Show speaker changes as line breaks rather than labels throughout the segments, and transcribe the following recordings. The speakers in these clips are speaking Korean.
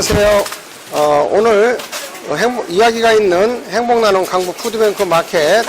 안녕하세요. 어, 오늘 어, 행복- 이야기가 있는 행복나눔 강북 푸드뱅크 마켓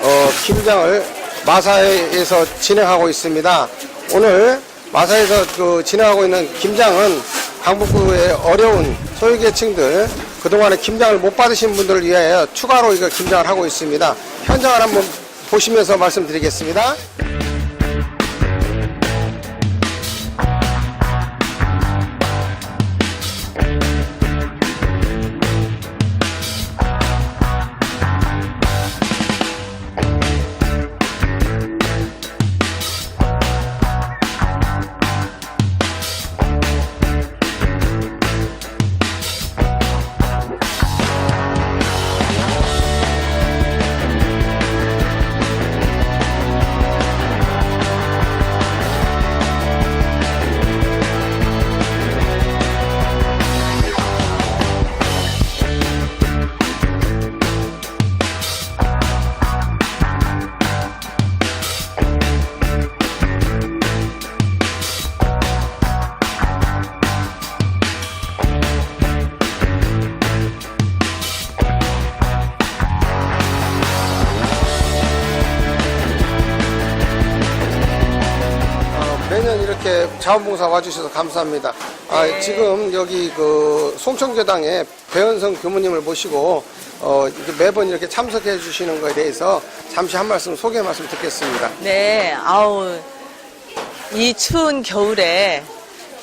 어, 김장을 마사에서 진행하고 있습니다. 오늘 마사에서 그 진행하고 있는 김장은 강북구의 어려운 소유계층들 그동안에 김장을 못 받으신 분들을 위하여 추가로 이거 김장을 하고 있습니다. 현장을 한번 보시면서 말씀드리겠습니다. 어, 이렇게 자원봉사 와주셔서 감사합니다. 아, 지금 여기 그 송천교당에 배현성 교무님을 모시고 어, 이렇게 매번 이렇게 참석해 주시는 거에 대해서 잠시 한 말씀 소개 말씀 듣겠습니다.
네, 아우, 이 추운 겨울에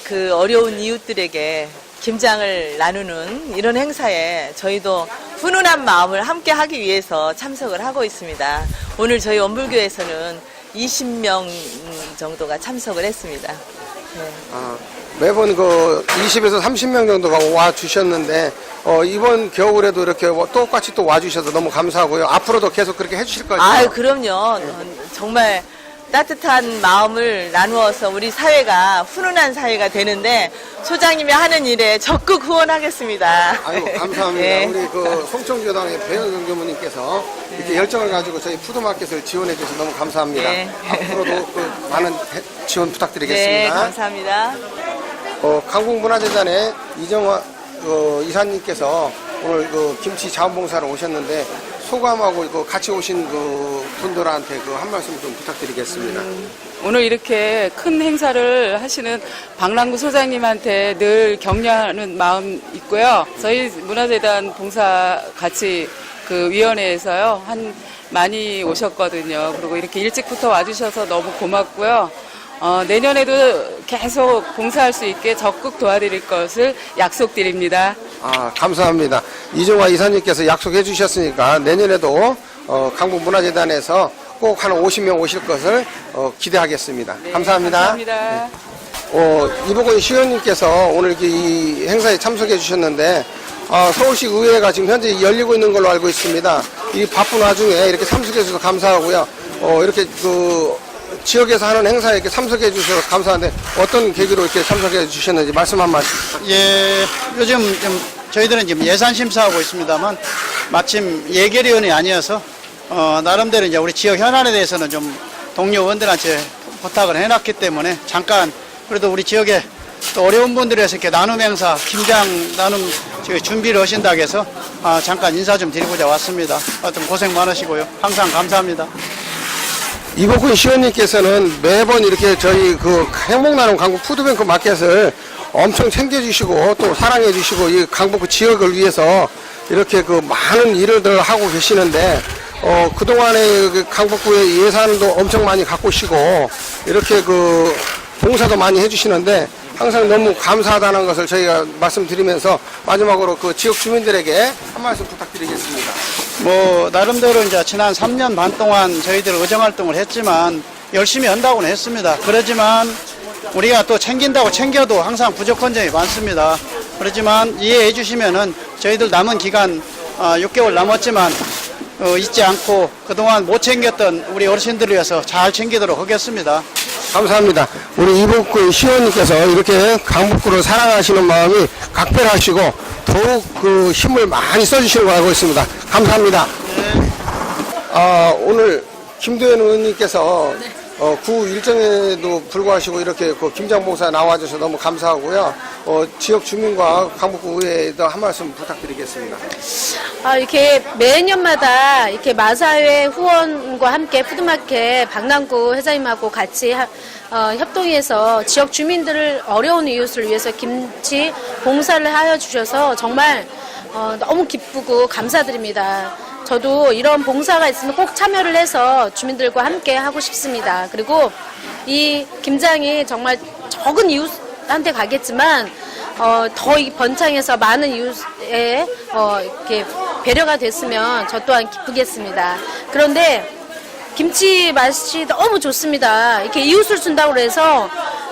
그 어려운 이웃들에게 김장을 나누는 이런 행사에 저희도 훈훈한 마음을 함께 하기 위해서 참석을 하고 있습니다. 오늘 저희 원불교에서는 20명 정도가 참석을 했습니다. 네.
아, 매번 그 20에서 30명 정도가 와 주셨는데 어, 이번 겨울에도 이렇게 와- 똑같이 또 와 주셔서 너무 감사하고요. 앞으로도 계속 그렇게 해주실 거죠?
아유, 그럼요. 어, 정말 따뜻한 마음을 나누어서 우리 사회가 훈훈한 사회가 되는데 소장님이 하는 일에 적극 후원하겠습니다.
아유 감사합니다.
네.
우리 그 송천교당의 배현성 교무님께서 이렇게 열정을 가지고 저희 푸드마켓을 지원해 주셔서 너무 감사합니다.
네.
앞으로도 그 많은 해- 지원
네,
부탁드리겠습니다.
감사합니다.
어, 강북문화재단의 이정화 어, 이사님께서 오늘 그 김치 자원봉사로 오셨는데 소감하고 그 같이 오신 그 분들한테 그 한 말씀 좀 부탁드리겠습니다.
오늘 이렇게 큰 행사를 하시는 박랑구 소장님한테 늘 격려하는 마음 있고요. 저희 문화재단 봉사 같이 그 위원회에서요. 한 많이 오셨거든요. 그리고 이렇게 일찍부터 와주셔서 너무 고맙고요. 어, 내년에도 계속 봉사할 수 있게 적극 도와드릴 것을 약속드립니다.
아, 감사합니다. 이종화 이사님께서 약속해 주셨으니까 내년에도 어, 강북문화재단에서 꼭 한 50명 오실 것을 어, 기대하겠습니다.
네,
감사합니다.
감사합니다.
어, 이보건 시의원님께서 오늘 이렇게 이 행사에 참석해 주셨는데 어, 서울시 의회가 지금 현재 열리고 있는 걸로 알고 있습니다. 이 바쁜 와중에 이렇게 참석해 주셔서 감사하고요. 어, 이렇게 그 지역에서 하는 행사에 이렇게 참석해 주셔서 감사한데 어떤 계기로 이렇게 참석해 주셨는지 말씀 한 말씀.
예, 요즘 좀 저희들은 지금 예산 심사하고 있습니다만 마침 예결위원이 아니어서 어, 나름대로 이제 우리 지역 현안에 대해서는 좀 동료 의원들한테 부탁을 해놨기 때문에 잠깐 그래도 우리 지역에 또 어려운 분들에서 이렇게 나눔 행사, 김장 나눔 저희 준비를 하신다고 해서 아, 잠깐 인사 좀 드리고자 왔습니다. 하여튼 고생 많으시고요. 항상 감사합니다.
이복훈 시원님께서는 매번 이렇게 저희 그 행복나눔 강북 푸드뱅크 마켓을 엄청 챙겨주시고 또 사랑해주시고 이 강북 지역을 위해서 이렇게 그 많은 일을 하고 계시는데 어 그동안에 그 강북구의 예산도 엄청 많이 갖고 오시고 이렇게 그 봉사도 많이 해주시는데 항상 너무 감사하다는 것을 저희가 말씀드리면서 마지막으로 그 지역 주민들에게 한 말씀 부탁드리겠습니다.
뭐 나름대로 이제 지난 3년 반 동안 저희들 의정 활동을 했지만 열심히 한다고는 했습니다. 그렇지만 우리가 또 챙긴다고 챙겨도 항상 부족한 점이 많습니다. 그렇지만 이해해 주시면은 저희들 남은 기간 어, 6개월 남았지만 어, 잊지 않고 그동안 못 챙겼던 우리 어르신들을 위해서 잘 챙기도록 하겠습니다.
감사합니다. 우리 이복구 시원님께서 이렇게 강북구를 사랑하시는 마음이 각별하시고 더욱 그 힘을 많이 써주시는 걸 알고 있습니다. 감사합니다. 아, 오늘 김도현 의원님께서 어, 구 일정에도 불구하시고 이렇게 그 김장봉사 나와주셔서 너무 감사하고요. 어, 지역 주민과 강북구 의회에도 한 말씀 부탁드리겠습니다.
아, 이렇게 매년마다 이렇게 마사회 후원과 함께 푸드마켓 박남구 회장님하고 같이 하- 어, 협동해서 지역 주민들을 어려운 이웃을 위해서 김치 봉사를 하여 주셔서 정말 어, 너무 기쁘고 감사드립니다. 저도 이런 봉사가 있으면 꼭 참여를 해서 주민들과 함께 하고 싶습니다. 그리고 이 김장이 정말 적은 이웃한테 가겠지만 어, 더이 번창해서 많은 이웃에 어, 이렇게 배려가 됐으면 저 또한 기쁘겠습니다. 그런데 김치 맛이 너무 좋습니다. 이렇게 이웃을 준다고 해서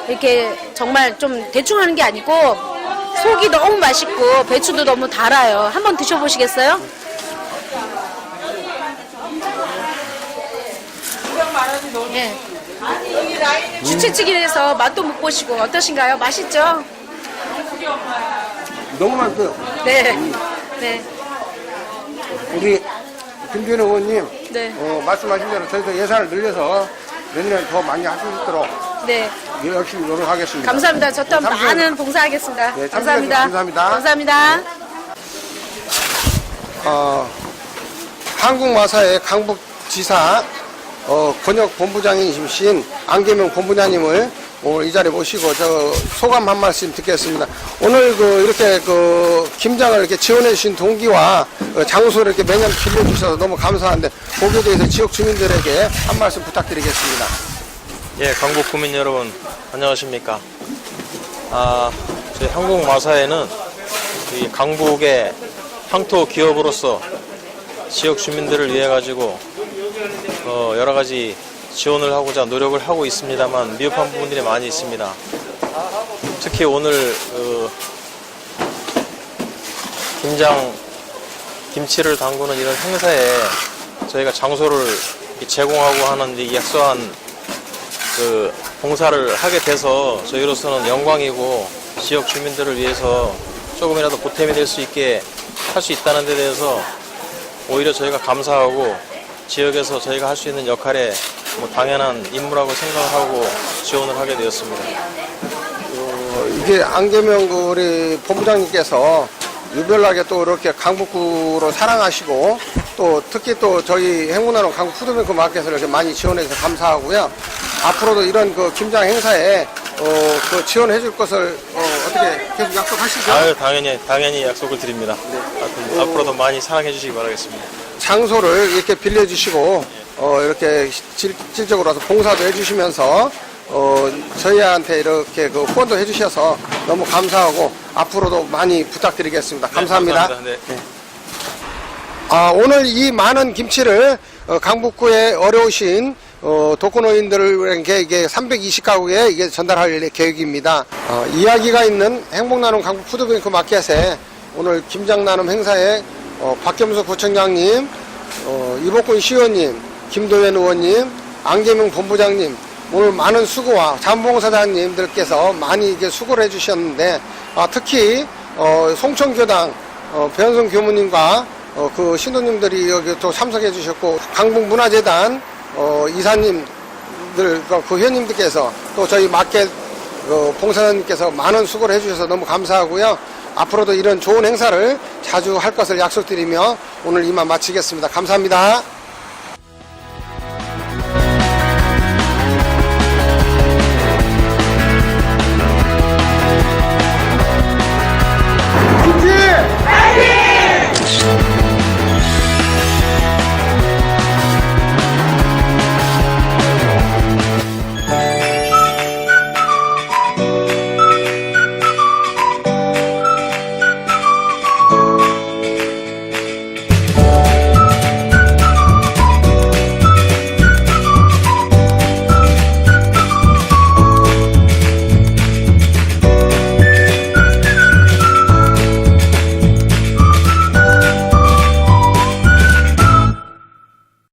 이렇게 정말 좀 대충 하는 게 아니고 속이 너무 맛있고 배추도 너무 달아요. 한번 드셔보시겠어요? 예. 주채찌개에서 맛도 못 보시고 어떠신가요? 맛있죠?
너무 많고요.
네. 네.
우리 김준호 의원님
네.
어, 말씀하신 대로 저희도 예산을 늘려서 내년에 더 많이 할 수 있도록
네.
열심히 노력하겠습니다.
감사합니다. 저 또한
참석해-
많은 봉사하겠습니다.
네,
감사합니다.
참석해주셔서 감사합니다.
감사합니다.
어, 한국마사의 강북지사 어, 권역 본부장이신 안계명 본부장님을 오늘 이 자리에 모시고 저 소감 한 말씀 듣겠습니다. 오늘 그 이렇게 그 김장을 이렇게 지원해 주신 동기와 어, 장소를 이렇게 매년 빌려 주셔서 너무 감사한데 거기에 대해서 지역 주민들에게 한 말씀 부탁드리겠습니다.
예, 강북 구민 여러분, 안녕하십니까. 아, 저희 한국 마사에는 이 강북의 향토 기업으로서 지역 주민들을 위해 가지고 어, 여러 가지 지원을 하고자 노력을 하고 있습니다만 미흡한 부분들이 많이 있습니다. 특히 오늘 어, 김장 김치를 담그는 이런 행사에 저희가 장소를 제공하고 하는 이 약소한 그 봉사를 하게 돼서 저희로서는 영광이고 지역 주민들을 위해서 조금이라도 보탬이 될 수 있게 할 수 있다는 데 대해서 오히려 저희가 감사하고 지역에서 저희가 할 수 있는 역할에 뭐 당연한 임무라고 생각하고 지원을 하게 되었습니다.
어, 이게 안계명 그 우리 본부장님께서 유별나게 또 이렇게 강북구로 사랑하시고 또 특히 또 저희 행운나눔 강북 푸드뱅크 마켓을 이렇게 많이 지원해 주셔서 감사하고요. 앞으로도 이런 그 김장 행사에 어, 그 지원해 줄 것을 어, 떻게 계속 약속하시죠?
아유, 당연히, 당연히 약속을 드립니다. 하여튼 앞으로도 많이 사랑해 주시기 바라겠습니다.
장소를 이렇게 빌려주시고 어, 이렇게 질, 질적으로 와서 봉사도 해주시면서 어, 저희한테 이렇게 그 후원도 해주셔서 너무 감사하고 앞으로도 많이 부탁드리겠습니다. 감사합니다.
감사합니다. 네.
아, 오늘 이 많은 김치를 어, 강북구에 어려우신 어, 독거노인들에게 이게 320가구에 이게 전달할 계획입니다. 어, 이야기가 있는 행복나눔 강북 푸드뱅크 마켓에 오늘 김장나눔 행사에 어, 박겸수 구청장님, 어, 이복근 시의원님, 김도현 의원님, 안계명 본부장님 오늘 많은 수고와 잠봉사장님들께서 많이 이게 수고를 해주셨는데 아, 특히 어, 송천교당 어, 배현성 교무님과 어, 그 신도님들이 여기 또 참석해 주셨고 강북문화재단 어, 이사님들 그, 그 회원님들께서 또 저희 마켓 그 봉사자님께서 많은 수고를 해주셔서 너무 감사하고요. 앞으로도 이런 좋은 행사를 자주 할 것을 약속드리며 오늘 이만 마치겠습니다. 감사합니다.